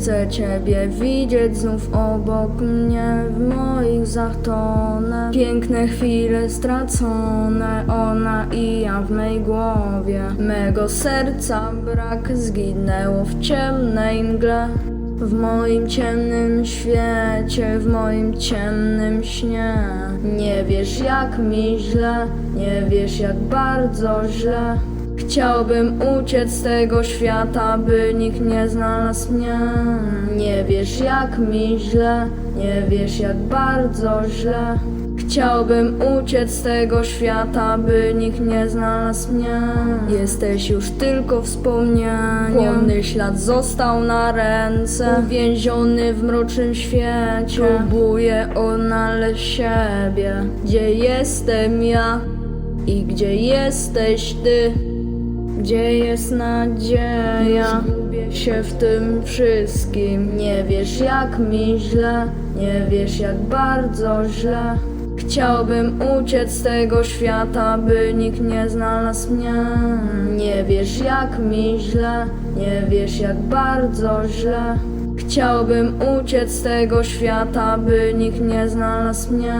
Chcę Ciebie widzieć znów obok mnie W moich zachtonę Piękne chwile stracone Ona i ja w mej głowie. Mego serca brak zginęło w ciemnej mgle. W moim ciemnym świecie, w moim ciemnym śnie. Nie wiesz jak mi źle, nie wiesz jak bardzo źle Chciałbym uciec z tego świata, by nikt nie znalazł mnie. Nie wiesz jak mi źle, nie wiesz jak bardzo źle. Chciałbym uciec z tego świata, by nikt nie znalazł mnie. Jesteś już tylko wspomnieniem. Chłodny ślad został na ręce. Uwięziony w mrocznym świecie. Próbuję odnaleźć siebie. Gdzie jestem ja i gdzie jesteś ty gdzie jest nadzieja? Gubię się w tym wszystkim. Nie wiesz jak mi źle, nie wiesz jak bardzo źle. Chciałbym uciec z tego świata, by nikt nie znalazł mnie. Nie wiesz jak mi źle, nie wiesz jak bardzo źle. Chciałbym uciec z tego świata, by nikt nie znalazł mnie.